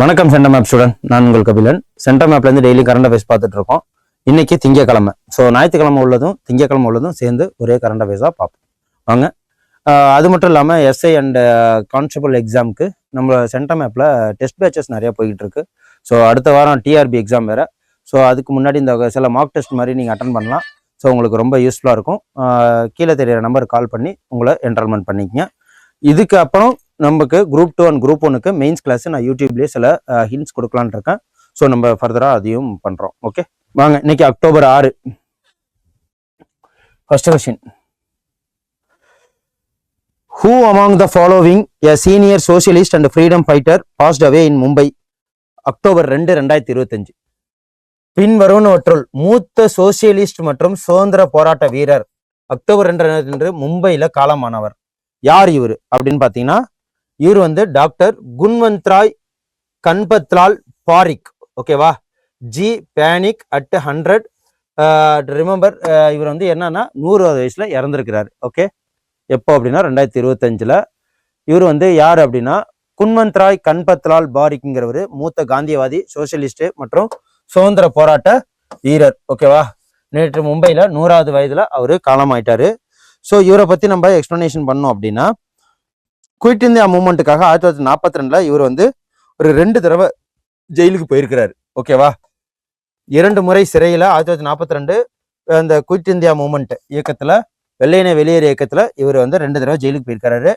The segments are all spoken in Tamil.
வணக்கம் சென்டர் மேப் ஸ்டூடெண்ட் நான் உங்கள் கபிலன். சென்டர் மேப்லேருந்து டெய்லி கரண்ட் அஃபேர்ஸ் பார்த்துட்டு இருக்கோம். இன்னைக்கு திங்கக்கிழமை. ஸோ ஞாயிற்றுக்கிழமை உள்ளதும் திங்கக்கிழமை உள்ளதும் சேர்ந்து ஒரே கரண்ட் அஃபேர்ஸாக பார்ப்போம். வாங்க. அது மட்டும் இல்லாமல் எஸ்ஐ அண்ட் கான்ஸ்டபிள் எக்ஸாமுக்கு நம்ம சென்டர் மேப்பில் டெஸ்ட் பேச்சஸ் நிறைய போய்கிட்டு இருக்கு ஸோ அடுத்த வாரம் டிஆர்பி எக்ஸாம் வேறு. ஸோ அதுக்கு முன்னாடி இந்த சில மார்க் டெஸ்ட் மாதிரி நீங்கள் அட்டன் பண்ணலாம். ஸோ உங்களுக்கு ரொம்ப யூஸ்ஃபுல்லாக இருக்கும். கீழே தெரியிற நம்பருக்கு கால் பண்ணி உங்களை என்ரோல்மெண்ட் பண்ணிக்கங்க. இதுக்கு அப்புறம் நமக்கு குரூப் டூ அண்ட் குரூப் ஒனுக்கு மெயின்ஸ் கிளாஸ் நான் யூடியூப்லேயே சில ஹிண்ட்ஸ் கொடுக்கலான்னு இருக்கேன். ஸோ நம்ம ஃபர்தராக அதையும் பண்ணுறோம் ஓகே வாங்க இன்னைக்கு அக்டோபர் ஆறு. First question who among the following a senior socialist and freedom fighter passed away in Mumbai October ரெண்டு ரெண்டாயிரத்தி இருபத்தஞ்சு பின்வருவனவற்றுள் மூத்த சோசியலிஸ்ட் மற்றும் சுதந்திர போராட்ட வீரர். அக்டோபர் ரெண்டு ரெண்டு மும்பையில காலமானவர். யார் இவர்? அப்படின்னு பார்த்தீங்கன்னா இவர் வந்து டாக்டர் குன்வந்த்ராய் கன்பத்லால் பாரிக். ஓகேவா ஜி பேனிக் அட் ஹண்ட்ரட். ரிமெம்பர் இவர் வந்து என்னன்னா நூறு வயசுல இறந்துருக்கிறாரு. ஓகே எப்போ அப்படின்னா ரெண்டாயிரத்தி இருபத்தஞ்சில். இவர் வந்து யார் அப்படின்னா குன்வந்த்ராய் கன்பத்லால் பாரிக்ங்கிறவர் மூத்த காந்தியவாதி சோசியலிஸ்ட் மற்றும் சுதந்திர போராட்ட வீரர் ஓகேவா நேற்று மும்பையில் நூறாவது வயதில் அவர் காலமாயிட்டாரு. ஸோ இவரை பற்றி நம்ம எக்ஸ்ப்ளனேஷன் பண்ணோம் அப்படின்னா குயிட் இந்தியா மூமெண்ட்டுக்காக ஆயிரத்தி தொள்ளாயிரத்தி நாற்பத்தி இவர் வந்து ஒரு ரெண்டு தடவை ஜெயிலுக்கு போயிருக்கிறாரு ஓகேவா இரண்டு முறை சிறையில் ஆயிரத்தி தொள்ளாயிரத்தி நாற்பத்தி ரெண்டு அந்த குயிட் இந்தியா மூமெண்ட் இயக்கத்தில் வெள்ளையனை வெளியேறு இயக்கத்தில் இவர் வந்து ரெண்டு தடவை ஜெயிலுக்கு போயிருக்கிறாரு.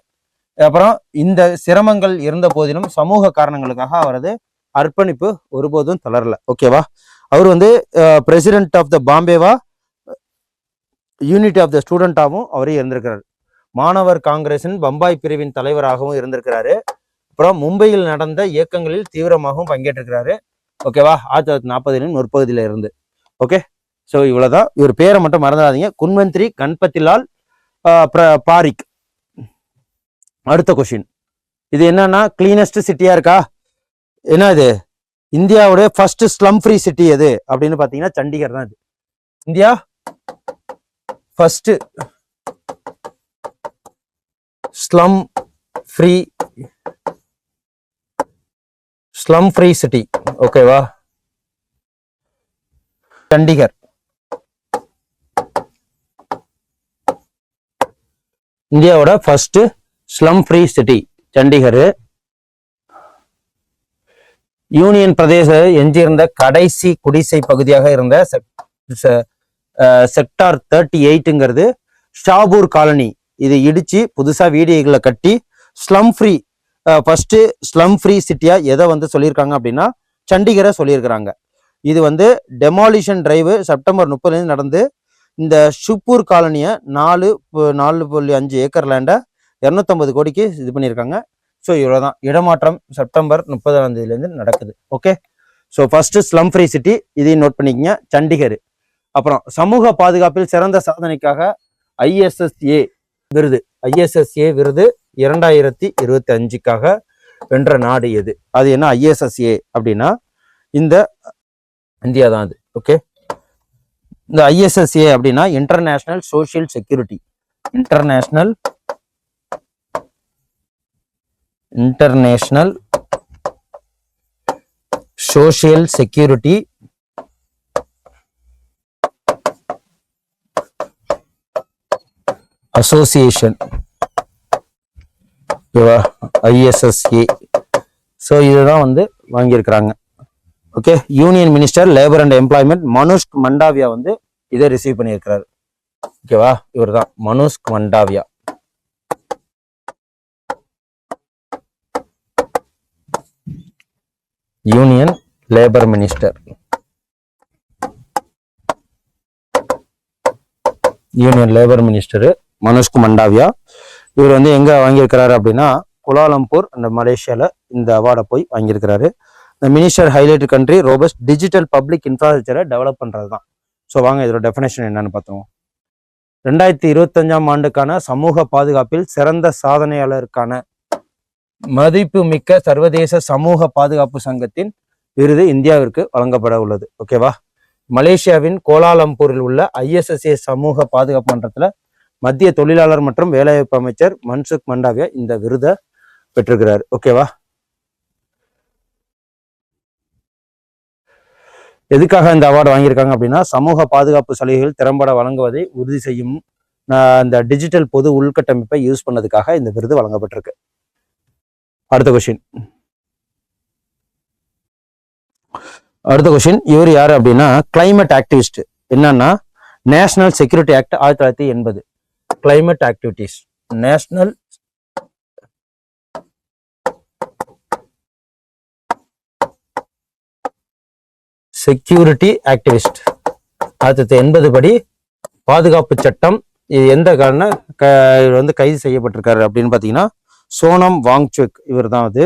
அப்புறம் இந்த சிரமங்கள் இருந்த போதிலும் சமூக காரணங்களுக்காக அவரது அர்ப்பணிப்பு ஒருபோதும் தளரல. ஓகேவா அவர் வந்து பிரசிடென்ட் ஆஃப் த பாம்பேவா யூனிட்டி ஆஃப் த ஸ்டூடெண்டாகவும் அவரே இருந்திருக்கிறார். மாணவர் காங்கிரஸின் பம்பாய் பிரிவின் தலைவராகவும் இருந்திருக்கிறாரு. அப்புறம் மும்பையில் நடந்த இயக்கங்களில் தீவிரமாகவும் பங்கேற்றிருக்கிறாரு. ஓகேவா ஆயிரத்தி தொள்ளாயிரத்தி நாற்பதுலையும் முற்பகுதியில இருந்து. ஓகே ஸோ இவ்வளோதான் இவர் பேரை மட்டும் மறந்துடாதீங்க. குன்வந்திரி கண்பத்திலால் பாரிக். அடுத்த கொஷின் இது என்னன்னா கிளீனஸ்ட் சிட்டியா இருக்கா? என்ன இது இந்தியாவுடைய ஃபர்ஸ்ட் ஸ்லம் ஃப்ரீ சிட்டி எது? அப்படின்னு பாத்தீங்கன்னா சண்டிகர் தான் இது. India? First slum free slum free city ஓகேவா சண்டிகர். இந்தியாவோட first slum free city Chandigarh. Union பிரதேச எஞ்சியிருந்த கடைசி குடிசை பகுதியாக இருந்த செக்டார் தேர்ட்டி எயிட்டுங்கிறது ஷாபூர் காலனி இது இடிச்சு புதுசா வீடியோகளை கட்டி slum free first slum free சிட்டியா எதை வந்து சொல்லியிருக்காங்க அப்படின்னா சண்டிகரை சொல்லியிருக்கிறாங்க. இது வந்து டெமாலிஷன் டிரைவு செப்டம்பர் முப்பதுலேருந்து நடந்து இந்த ஷுப்பூர் காலனியை நாலு பு- நாலு புள்ளி அஞ்சு ஏக்கர் லேண்டை இரநூத்தம்பது கோடிக்கு இது பண்ணியிருக்காங்க. ஸோ இவ்வளோதான் இடமாற்றம் செப்டம்பர் முப்பதாம் தேதியிலேருந்து நடக்குது. Okay so first slum free city இதையும் நோட் பண்ணிக்கங்க. சண்டிகர். அப்புறம் சமூக பாதுகாப்பில் சிறந்த சாதனைக்காக ஐஎஸ்எஸ்ஏ விருது. ஐஎஸ்எஸ்ஏ விருது இரண்டாயிரத்தி இருபத்தி அஞ்சுக்காக வென்ற நாடு எது? அது என்ன? ஐஎஸ்எஸ்ஏ அப்படின்னா இந்த இந்தியா தான் அது. ஓகே இந்த ஐஎஸ்எஸ்ஏ அப்படின்னா international social security international international social security association ஓகேவா ஐஎஸ்எஸ்ஏ ஸோ இதுதான் வந்து வாங்கியிருக்கிறாங்க. Okay union minister labour and employment Mansukh Mandaviya வந்து இதை ரிசீவ் பண்ணியிருக்கிறாரு. ஓகேவா இவர் தான் Mansukh Mandaviya. Union labour minister. Union labour minister Manoj Mandaviya. இவர் வந்து எங்க வாங்கியிருக்கிறாரு அப்படின்னா குலாலம்பூர் அந்த மலேசியால இந்த அவார்டை போய் வாங்கியிருக்கிறாரு. இந்த minister highlight country robust digital public இன்ஃப்ராஸ்ட்ரக்சரை develop பண்றது தான் ஸோ வாங்க இதோட டெஃபினேஷன் என்னன்னு பார்த்தோம் ரெண்டாயிரத்தி இருபத்தஞ்சாம் ஆண்டுக்கான சமூக பாதுகாப்பில் சிறந்த சாதனையாளருக்கான மதிப்புமிக்க சர்வதேச சமூக பாதுகாப்பு சங்கத்தின் விருது இந்தியாவிற்கு வழங்கப்பட உள்ளது. ஓகேவா மலேசியாவின் கோலாலம்பூரில் உள்ள ஐஎஸ்எஸ்ஏ சமூக பாதுகாப்பு மன்றத்துல மத்திய தொழிலாளர் மற்றும் வேலைவாய்ப்பு அமைச்சர் மன்சுக் மண்டாவியா இந்த விருதை பெற்றிருக்கிறார். ஓகேவா எதுக்காக இந்த அவார்டு வாங்கியிருக்காங்க அப்படின்னா சமூக பாதுகாப்பு சலுகைகள் திறம்பட வழங்குவதை உறுதி செய்யும் ஆஹ், இந்த டிஜிட்டல் பொது உள்கட்டமைப்பை யூஸ் பண்ணதுக்காக இந்த விருது வழங்கப்பட்டிருக்கு. அடுத்த கொஸ்டின் அடுத்த கொஸ்டின் இவர் யாரு அப்படின்னா கிளைமேட் ஆக்டிவிஸ்ட் என்னன்னா நேஷனல் செக்யூரிட்டி ஆக்ட் ஆயிரத்தி தொள்ளாயிரத்தி எண்பது. Climate activities national security activist ஆயிரத்தி தொள்ளாயிரத்தி எண்பது படி பாதுகாப்பு சட்டம். இது எந்த காரணம்? இவர் வந்து கைது செய்யப்பட்டிருக்காரு அப்படின்னு பார்த்தீங்கன்னா சோனம் வாங்சுக் இவர் தான் அது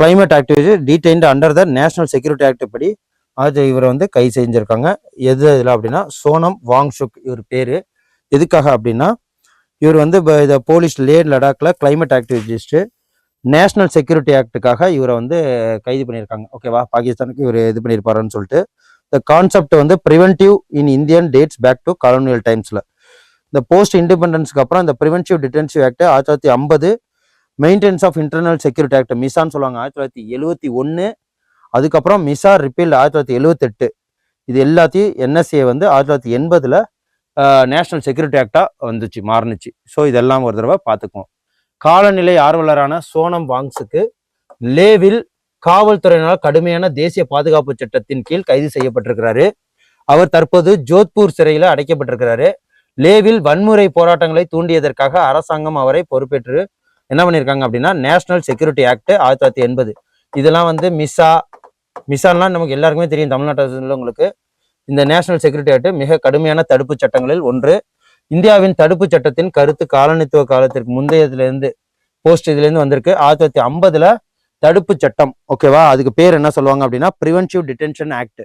climate activist detained under the national security act படி அது இவரை வந்து கை செஞ்சுருக்காங்க. எது இதில் அப்படின்னா சோனம் வாங்சுக் இவர் பேர். எதுக்காக அப்படின்னா இவர் வந்து இதை போலீஸ் லே லடாக்கில் கிளைமேட் ஆக்டிவிஸ்ட்டு நேஷனல் செக்யூரிட்டி ஆக்டுக்காக இவரை வந்து கைது பண்ணியிருக்காங்க. ஓகேவா பாகிஸ்தானுக்கு இவர் இது பண்ணியிருப்பாருன்னு சொல்லிட்டு. இந்த கான்செப்ட் வந்து preventive in Indian dates back to colonial டைம்ஸில் இந்த போஸ்ட் இண்டிபெண்டன்ஸ்க்கு அப்புறம் இந்த ப்ரிவென்சிவ் டிடென்சிவ் ஆக்ட் ஆயிரத்தி தொள்ளாயிரத்தி ஐம்பது maintenance of internal security act மிசான்னு சொல்லுவாங்க ஆயிரத்தி தொள்ளாயிரத்தி எழுவத்தி ஒன்று அதுக்கப்புறம் மிசா ரிப்பீல் ஆயிரத்தி தொள்ளாயிரத்தி எழுவத்தெட்டு இது எல்லாத்தையும் என்எஸ்ஏ வந்து ஆயிரத்தி தொள்ளாயிரத்தி எண்பதில் நேஷனல் செக்யூரிட்டி ஆக்டாக வந்துச்சு மாறுனுச்சு. ஸோ இதெல்லாம் ஒரு தடவை பார்த்துக்குவோம். காலநிலை ஆர்வலரான சோனம் வாங்ஸுக்கு லேவில் காவல்துறையினால் கடுமையான தேசிய பாதுகாப்பு சட்டத்தின் கீழ் கைது செய்யப்பட்டிருக்கிறாரு. அவர் தற்போது ஜோத்பூர் சிறையில் அடைக்கப்பட்டிருக்கிறாரு. லேவில் வன்முறை போராட்டங்களை தூண்டியதற்காக அரசாங்கம் அவரை பொறுப்பேற்று என்ன பண்ணியிருக்காங்க அப்படின்னா நேஷனல் செக்யூரிட்டி ஆக்ட் ஆயிரத்தி தொள்ளாயிரத்தி எண்பது. இதெல்லாம் வந்து மிஸ்ஸா மிஸ்ஸான்லாம் நமக்கு எல்லாருக்குமே தெரியும் தமிழ்நாட்டில் உங்களுக்கு. இந்த நேஷனல் செக்யூரிட்டி ஆக்ட் மிக கடுமையான தடுப்பு சட்டங்களில் ஒன்று. இந்தியாவின் தடுப்பு சட்டத்தின் கருத்து காலனித்துவ காலத்திற்கு முந்தையதுலேருந்து போஸ்ட் இதுலேருந்து வந்திருக்கு. ஆயிரத்தி தொள்ளாயிரத்தி ஐம்பதுல தடுப்பு சட்டம் ஓகேவா? அதுக்கு பேர் என்ன சொல்லுவாங்க அப்படின்னா preventive detention act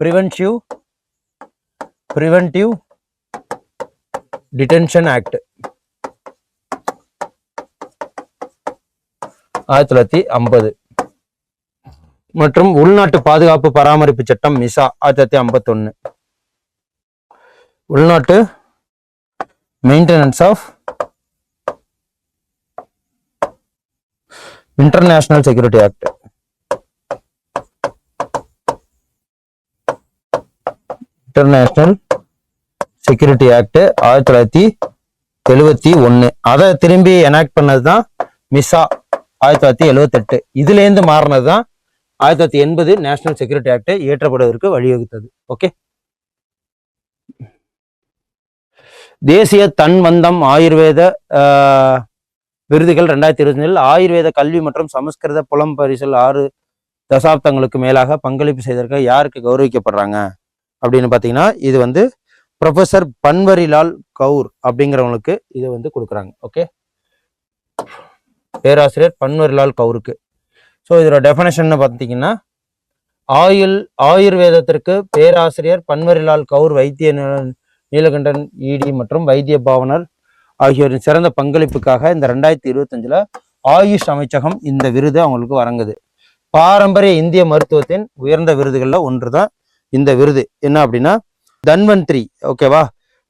preventive preventive detention act ஆயிரத்தி தொள்ளாயிரத்தி ஐம்பது. மற்றும் உள்நாட்டு பாதுகாப்பு பராமரிப்பு சட்டம் மிசா ஆயிரத்தி தொள்ளாயிரத்தி ஐம்பத்தொன்னு. உள்நாட்டு maintenance of international security act international security act ஆயிரத்தி தொள்ளாயிரத்தி எழுவத்தி ஒன்னு. அதை திரும்பி எனாக்ட் பண்ணது தான் மிசா ஆயிரத்தி தொள்ளாயிரத்தி எழுவத்தெட்டு இதுலேருந்து மாறினது தான் ஆயிரத்தி தொள்ளாயிரத்தி எண்பது நேஷனல் செக்யூரிட்டி ஆக்ட் இயற்றப்படுவதற்கு வழிவகுத்தது. ஓகே தேசிய தன்வந்தம் ஆயுர்வேத ஆஹ், விருதுகள் ரெண்டாயிரத்தி இருபத்தஞ்சில் ஆயுர்வேத கல்வி மற்றும் சமஸ்கிருத புலம் பரிசல் ஆறு தசாப்தங்களுக்கு மேலாக பங்களிப்பு செய்ததற்கு யாருக்கு கௌரவிக்கப்படுறாங்க? அப்படின்னு பார்த்தீங்கன்னா இது வந்து ப்ரொஃபசர் பன்வரிலால் கவுர் அப்படிங்கிறவங்களுக்கு இதை வந்து கொடுக்குறாங்க. ஓகே பேராசிரியர் பன்வரிலால் கவுருக்கு ஸோ இதோட டெஃபனேஷன் பார்த்தீங்கன்னா ஆயுள் ஆயுர்வேதத்திற்கு பேராசிரியர் பன்வரிலால் கவுர் வைத்திய நீலகண்டன் இடி மற்றும் வைத்திய பாவனர் ஆகியோரின் சிறந்த பங்களிப்புக்காக இந்த ரெண்டாயிரத்தி இருபத்தஞ்சில் ஆயுஷ் அமைச்சகம் இந்த விருது அவங்களுக்கு வழங்குது. பாரம்பரிய இந்திய மருத்துவத்தின் உயர்ந்த விருதுகளில் ஒன்று தான் இந்த விருது. என்ன அப்படின்னா தன்வந்திரி ஓகேவா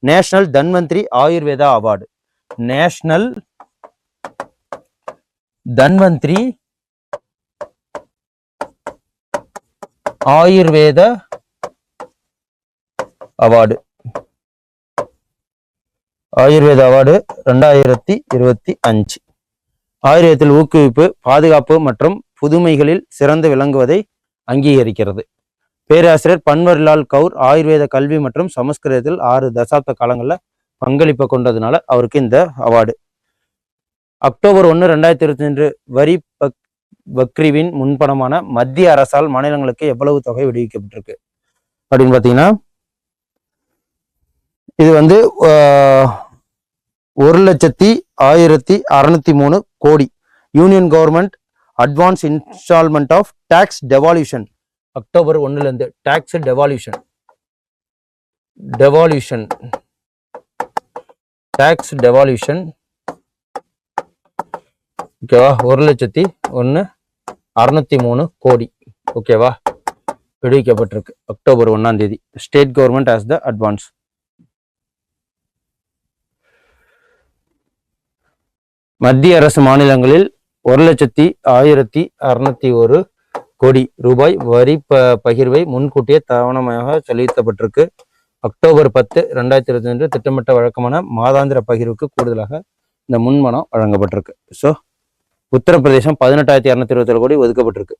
national Dhanvantari Ayurveda award national Dhanvantari Ayurveda award Ayurveda award ரெண்டாயிரத்தி இருபத்தி அஞ்சு. ஆயுர்வேதத்தில் ஊக்குவிப்பு பாதுகாப்பு மற்றும் புதுமைகளில் சிறந்து விளங்குவதை அங்கீகரிக்கிறது. பேராசிரியர் பன்வர்லால் கவுர் ஆயுர்வேத கல்வி மற்றும் சமஸ்கிருதத்தில் ஆறு தசாப்த காலங்களில் பங்களிப்பை கொண்டதுனால அவருக்கு இந்த அவார்டு. அக்டோபர் ஒன்று ரெண்டாயிரத்தி இருபத்தி ரெண்டு வரி பக் பக்ரிவின் முன்பணமான மத்திய அரசால் மாநிலங்களுக்கு எவ்வளவு தொகை விடுவிக்கப்பட்டிருக்கு? அப்படின்னு பார்த்தீங்கன்னா இது வந்து ஒரு லட்சத்தி ஆயிரத்தி அறநூத்தி மூணு கோடி. Union government advance instalment of tax devolution. October ஒன்றுலேருந்து tax devolution devolution tax devolution ஓகேவா ஒரு லட்சத்தி ஒன்று அறுநூத்தி மூணு கோடி. ஓகேவா விடுவிக்கப்பட்டிருக்கு. அக்டோபர் ஒன்றாம் தேதி. State government as the advance மத்திய அரசு மாநிலங்களில் ஒரு லட்சத்தி ஆயிரத்தி அறுநூத்தி ஒரு கோடி ரூபாய் வரி ப பகிர்வை முன்கூட்டியே தவணமாக செலுத்தப்பட்டிருக்கு. அக்டோபர் பத்து ரெண்டாயிரத்தி இருபத்தி ரெண்டு திட்டமிட்ட வழக்கமான மாதாந்திர பகிர்வுக்கு கூடுதலாக இந்த முன்மனம் வழங்கப்பட்டிருக்கு. ஸோ உத்தரப்பிரதேசம் பதினெட்டாயிரத்தி இரநூத்தி இருபத்தேழு கோடி ஒதுக்கப்பட்டிருக்கு.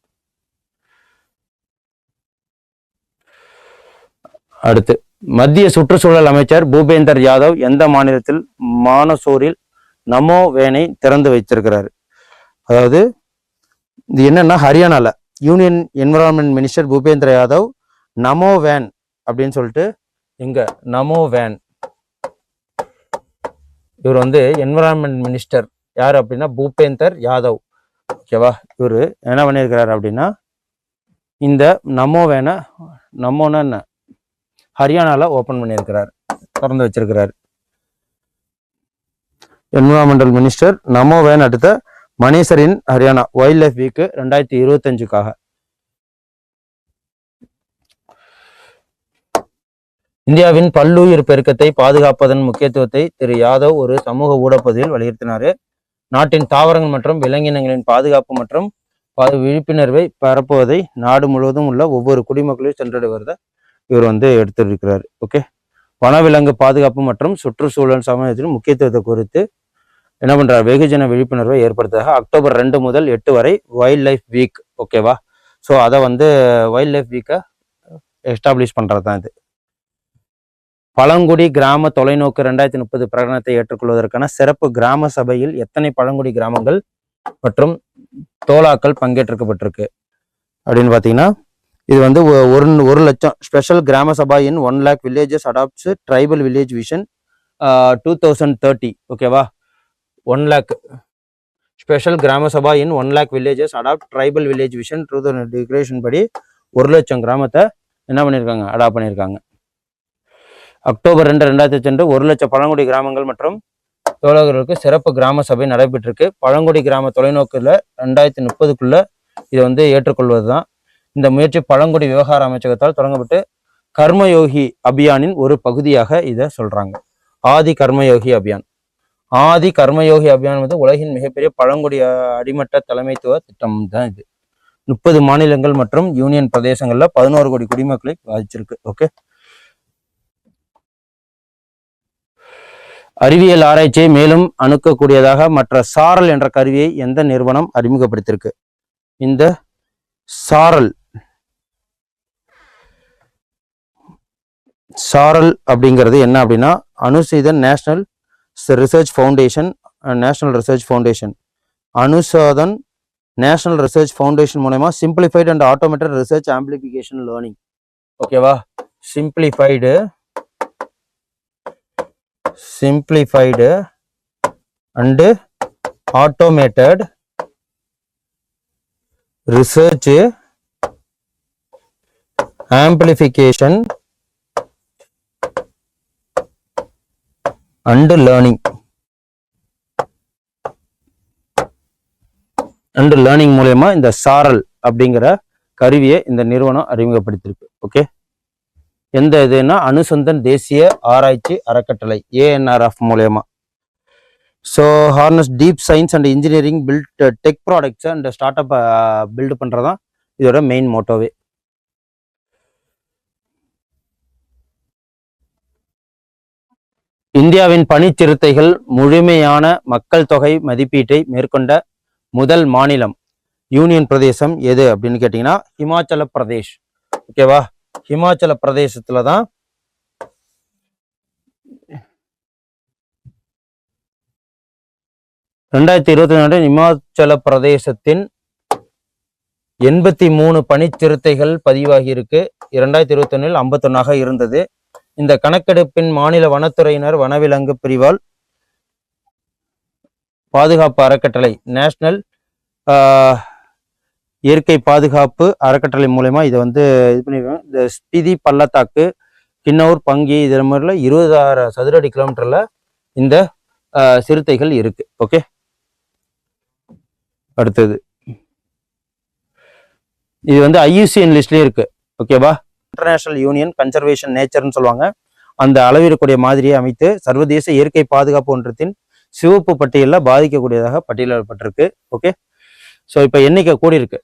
அடுத்து மத்திய சுற்றுச்சூழல் அமைச்சர் பூபேந்தர் யாதவ் எந்த மாநிலத்தில் மானசூரில் நமோ வேனை திறந்து வைத்திருக்கிறாரு? அதாவது இது என்னன்னா ஹரியானால. Union environment minister Bhupender Yadav Namo Van அப்படின்னு சொல்லிட்டு இங்க நமோ வேன் இவர் வந்து என்விரான்மெண்ட் மினிஸ்டர் யார் அப்படின்னா பூபேந்தர் யாதவ் ஓகேவா இவர் என்ன பண்ணியிருக்கிறாரு அப்படின்னா இந்த நமோ வேனை நமோன்னு என்ன? ஹரியானால ஓப்பன் பண்ணியிருக்கிறார். திறந்து வச்சிருக்கிறார். என்விரான்மெண்டல் மினிஸ்டர் நமோ வேன் அடுத்த மணேசரின் ஹரியானா வைல்ட் லைஃப் வீக்கு ரெண்டாயிரத்தி இருபத்தஞ்சுக்காக. இந்தியாவின் பல்லுயிர் பெருக்கத்தை பாதுகாப்பதன் முக்கியத்துவத்தை திரு யாதவ் ஒரு சமூக ஊடகப்பதிவில் வலியுறுத்தினார். நாட்டின் தாவரங்கள் மற்றும் விலங்கினங்களின் பாதுகாப்பு மற்றும் விழிப்புணர்வை பரப்புவதை நாடு முழுவதும் உள்ள ஒவ்வொரு குடிமக்களையும் சென்றடைவதை இவர் வந்து எடுத்திருக்கிறார். ஓகே. வனவிலங்கு பாதுகாப்பு மற்றும் சுற்றுச்சூழல் சமயத்தின் முக்கியத்துவத்தை குறித்து என்ன பண்றார்? வெகுஜன விழிப்புணர்வை ஏற்படுத்துறதாக அக்டோபர் ரெண்டு முதல் எட்டு வரை வைல்ட் லைஃப் வீக் ஓகேவா ஸோ அதை வந்து வைல்ட் லைஃப் வீக்கை எஸ்டாப்ளிஷ் பண்றது தான் இது. பழங்குடி கிராம தொலைநோக்கு ரெண்டாயிரத்தி முப்பது பிரகடனத்தை ஏற்றுக்கொள்வதற்கான சிறப்பு கிராம சபையில் எத்தனை பழங்குடி கிராமங்கள் மற்றும் தோலாக்கள் பங்கேற்றுக்கப்பட்டிருக்கு அப்படின்னு பார்த்தீங்கன்னா இது வந்து ஒரு ஒரு லட்சம். Special gram sabha in one lakh villages adopts tribal village vision two thousand thirty ஓகேவா one lakh special gram sabha in one lakh villages adopt tribal village vision two thousand declaration படி ஒரு லட்சம் கிராமத்தை என்ன பண்ணியிருக்காங்க அடாப்ட் பண்ணியிருக்காங்க அக்டோபர் ரெண்டு ரெண்டாயிரத்தி ரெண்டு ஒரு லட்சம் பழங்குடி கிராமங்கள் மற்றும் தோழர்களுக்கு சிறப்பு கிராம சபை நடைபெற்றிருக்கு. பழங்குடி கிராம தொலைநோக்கில் ரெண்டாயிரத்தி முப்பதுக்குள்ள இதை வந்து ஏற்றுக்கொள்வது தான் இந்த முயற்சி பழங்குடி விவகார அமைச்சகத்தால் தொடங்கப்பட்டு கர்மயோகி அபியானின் ஒரு பகுதியாக இதை சொல்றாங்க. ஆதி கர்மயோகி அபியான். ஆதி கர்மயோகி அபியான் வந்து உலகின் மிகப்பெரிய பழங்குடி அடிமட்ட தலைமைத்துவ திட்டம் தான் இது. முப்பது மாநிலங்கள் மற்றும் யூனியன் பிரதேசங்கள்ல பதினோரு கோடி குடிமக்களை பாதிச்சிருக்கு. ஓகே. அறிவியல் ஆராய்ச்சியை மேலும் அணுக்கக்கூடியதாக மற்ற சாரல் என்ற கருவியை எந்த நிறுவனம் அறிமுகப்படுத்தியிருக்கு? இந்த சாரல். சாரல் அப்படிங்கிறது என்ன அப்படின்னா Anusandhan national research foundation national research foundation Anusandhan national research foundation மூலயமா simplified and automated research amplification learning ஓகேவா simplified simplified and automated research amplification and learning and learning மூலயமா இந்த சாரல் அப்படிங்கிற கருவியை இந்த நிறுவனம் அறிமுகப்படுத்தியிருக்கு. ஓகே எந்த இதுன்னா அனுசந்தன் தேசிய ஆராய்ச்சி அறக்கட்டளை ஏஎன்ஆர்எஃப் மூலயமா. So harness deep science and engineering build tech products and start up build பண்ணுறதான் இதோட மெயின் மோட்டோவே இந்தியாவின் பனிச்சிறுத்தைகள் முழுமையான மக்கள் தொகை மதிப்பீட்டை மேற்கொண்ட முதல் மாநிலம் யூனியன் பிரதேசம் எது அப்படின்னு கேட்டிங்கன்னா ஹிமாச்சல பிரதேஷ். ஓகேவா ஹிமாச்சல பிரதேசத்துல தான் ரெண்டாயிரத்தி இருபத்தி நாலு இமாச்சல பிரதேசத்தின் எண்பத்தி மூணு பனிச்சிறுத்தைகள் பதிவாகி இருக்கு. இரண்டாயிரத்தி இருபத்தி ஒன்னில் ஐம்பத்தொன்னாக இருந்தது. இந்த கணக்கெடுப்பின் மாநில வனத்துறையினர் வனவிலங்கு பிரிவால் பாதுகாப்பு அறக்கட்டளை நேஷனல் இயற்கை பாதுகாப்பு அறக்கட்டளை மூலயமா இதை வந்து இது பண்ணிருக்காங்க. இந்த ஸ்பிதி பள்ளத்தாக்கு கின்னௌர் பங்கி இது மாதிரில இருபதாயிரம் சதுரடி கிலோமீட்டரில் இந்த சிறுத்தைகள் இருக்கு. ஓகே அடுத்தது. இது வந்து ஐயூசிஎன் லிஸ்ட்லேயும் இருக்கு. ஓகேவா இன்டர்நேஷனல் யூனியன் கன்சர்வேஷன் நேச்சர்னு சொல்லுவாங்க. அந்த அளவிடக்கூடிய மாதிரியை அமைத்து சர்வதேச இயற்கை பாதுகாப்பு ஒன்றத்தின் சிவப்பு பட்டியலில் பாதிக்கக்கூடியதாக பட்டியலிடப்பட்டிருக்கு. ஓகே ஸோ இப்போ எண்ணிக்கை கூடியிருக்கு.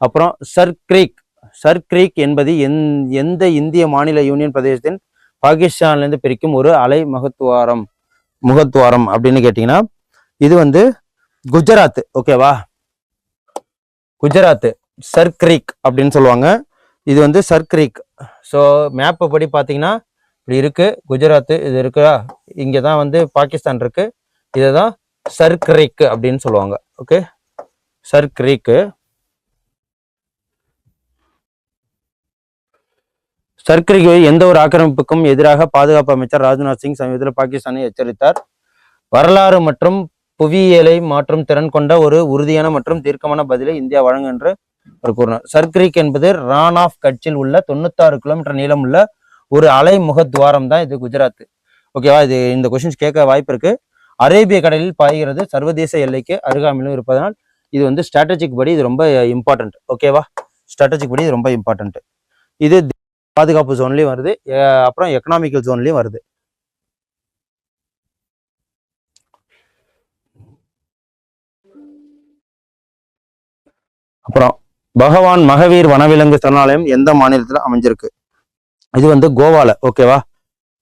அப்புறம் சர்க்ரீக் சர்க்ரீக் என்பது எந் எந்த இந்திய மாநில யூனியன் பிரதேசத்தின் பாகிஸ்தான்லேருந்து பிரிக்கும் ஒரு அலை முகத்துவாரம் முகத்துவாரம் அப்படின்னு கேட்டிங்கன்னா இது வந்து குஜராத். ஓகேவா குஜராத். சர்க்ரீக் அப்படின்னு சொல்லுவாங்க. இது வந்து சர்க்ரீக் ஸோ மேப்பை படி பார்த்தீங்கன்னா இப்படி இருக்கு. குஜராத்து இது இருக்குதா இங்கே தான் வந்து பாகிஸ்தான் இருக்கு. இதை தான் சர்க்ரீக் அப்படின்னு சொல்லுவாங்க. ஓகே சர்க்ரீக்கு சர்க்ரீக் எந்த ஒரு ஆக்கிரமிப்புக்கும் எதிராக பாதுகாப்பு அமைச்சர் ராஜ்நாத் சிங் சமீபத்தில் பாகிஸ்தானை எச்சரித்தார். வரலாறு மற்றும் புவியியலை மாற்றும் திறன் கொண்ட ஒரு உறுதியான மற்றும் தீர்க்கமான பதிலை இந்தியா வழங்கும் என்று ஒரு கூறினார் சர்க்ரீக் என்பது ரான் ஆஃப் கட்சியில் உள்ள தொண்ணூத்தாறு கிலோமீட்டர் நீளம் உள்ள ஒரு அலைமுக துவாரம் தான் இது குஜராத் ஓகேவா இது இந்த கொஸ்டின்ஸ் கேட்க வாய்ப்பு இருக்கு. அரேபிய கடலில் பாய்கிறது சர்வதேச எல்லைக்கு அருகாமையிலும் இருப்பதனால் இது வந்து ஸ்ட்ராட்டஜிக் படி இது ரொம்ப இம்பார்ட்டன்ட் ஓகேவா ஸ்ட்ராட்டஜிக் படி இது ரொம்ப இம்பார்ட்டன்ட் இது பாதுகாப்பு ஜோன்லையும் வருது. அப்புறம் எக்கனாமிக்கல் ஜோன்லயும் வருது. அப்புறம் பகவான் மகவீர் வனவிலங்கு சரணாலயம் எந்த மாநிலத்தில் அமைஞ்சிருக்கு? இது வந்து கோவால ஓகேவா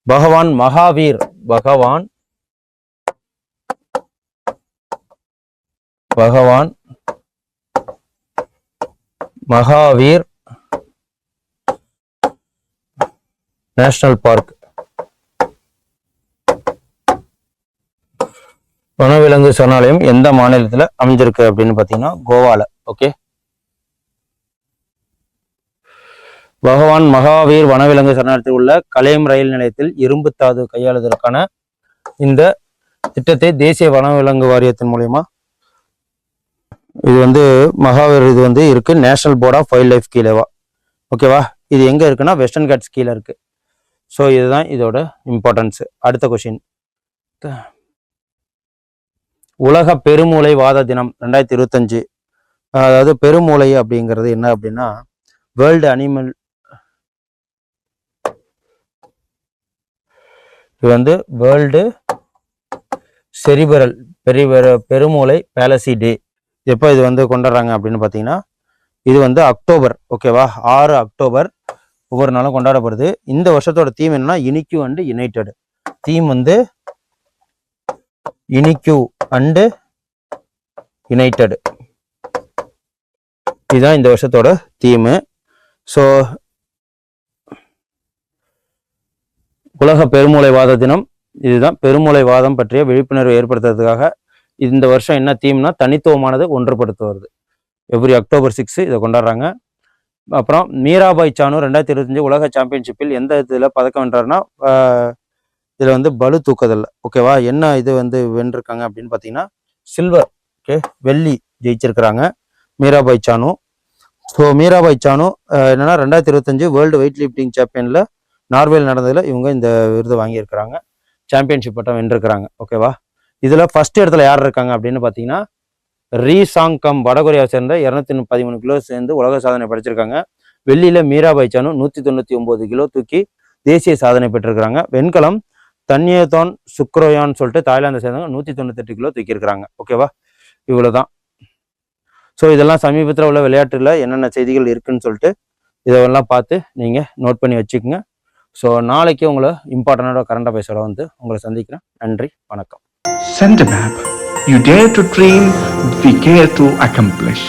பகவான் மகாவீர் பகவான் பகவான் மகாவீர் நேஷனல் பார்க். வனவிலங்கு சரணாலயம் எந்த மாநிலத்தில் அமைஞ்சிருக்கு அப்படின்னு பார்த்தீங்கன்னா கோவால ஓகே பகவான் மகாவீர் வனவிலங்கு சரணாலயத்தில் உள்ள கலேம் ரயில் நிலையத்தில் இரும்பு தாது கையாளுவதற்கான இந்த திட்டத்தை தேசிய வனவிலங்கு வாரியத்தின் மூலயமா இது வந்து மகாவீர் இது வந்து இருக்கு. National board of wild life கீழேவா ஓகேவா இது எங்க இருக்குன்னா வெஸ்டர்ன் கேட்ஸ் கீழே இருக்கு. ஸோ இதுதான் இதோட இம்பார்ட்டன்ஸ் அடுத்த கொஷின் உலக பெருமூளை வாத தினம் ரெண்டாயிரத்தி இருபத்தஞ்சு. அதாவது பெருமூளை அப்படிங்கிறது என்ன அப்படின்னா வேர்ல்டு அனிமல் இது வந்து வேர்ல்டு செரிபரல் பெரிபெர பெருமூளை பேலசி டே எப்போ இது வந்து கொண்டாடுறாங்க அப்படின்னு பார்த்தீங்கன்னா இது வந்து அக்டோபர் ஓகேவா? ஆறு அக்டோபர் ஒவ்வொரு நாளும் கொண்டாடப்படுது. இந்த வருஷத்தோட தீம் என்னன்னா இனிக்யூ அண்டு யுனைடெட் தீம் வந்து இனிக்யூ அண்டு யுனைடெட் இதுதான் இந்த வருஷத்தோட தீமு ஸோ உலக பெருமூளைவாத தினம். இதுதான் பெருமூளைவாதம் பற்றிய விழிப்புணர்வு ஏற்படுத்துறதுக்காக இந்த வருஷம் என்ன தீம்னா தனித்துவமானது ஒன்றுபடுத்துவது. எவ்ரி அக்டோபர் சிக்ஸ் இதை கொண்டாடுறாங்க. அப்புறம் மீராபாய் சானு ரெண்டாயிரத்தி இருபத்தஞ்சு உலக சாம்பியன்ஷிப்பில் எந்த இதில் பதக்கம் வென்றாருன்னா இதில் வந்து பளு தூக்குதல். ஓகேவா என்ன இது வந்து வென்றிருக்காங்க அப்படின்னு பார்த்தீங்கன்னா சில்வர். ஓகே வெள்ளி ஜெயிச்சிருக்கிறாங்க மீராபாய் சானு. ஸோ மீராபாய் சானு என்னென்னா என்னன்னா ரெண்டாயிரத்தி இருபத்தஞ்சு வேர்ல்டு வெயிட் லிஃப்டிங் சாம்பியனில் நார்வேல் நடந்ததில் இவங்க இந்த விருது வாங்கியிருக்கிறாங்க. சாம்பியன்ஷிப் பட்டம் வென்றிருக்கிறாங்க. ஓகேவா இதில் ஃபஸ்ட் இடத்துல யார் இருக்காங்க அப்படின்னு பார்த்தீங்கன்னா ரீ வடகொரியாவை சேர்ந்த இரநூத்தி பதிமூணு கிலோ சேர்ந்து உலக சாதனை படைச்சிருக்காங்க. வெள்ளியில் மீராபாய் சானு நூற்றி தொண்ணூற்றி ஒம்பது கிலோ தூக்கி தேசிய சாதனை பெற்றிருக்கிறாங்க. வெண்கலம் தன்யேதோன் சுக்ரோயான்னு சொல்லிட்டு தாய்லாந்தை சேர்ந்தவங்க நூற்றி தொண்ணூத்தெட்டு கிலோ தூக்கியிருக்கிறாங்க. ஓகேவா ஓகேவா இவ்வளவுதான். ஸோ இதெல்லாம் சமீபத்தில் உள்ள விளையாட்டுல என்னென்ன செய்திகள் இருக்குன்னு சொல்லிட்டு இதெல்லாம் பார்த்து நீங்கள் நோட் பண்ணி வச்சுக்கோங்க. ஸோ நாளைக்கு உங்களை இம்பார்ட்டண்டான கரண்ட் அஃபேர்ஸோட வந்து உங்களை சந்திக்கிறேன். நன்றி வணக்கம். Cent map you dare to dream we care to accomplish.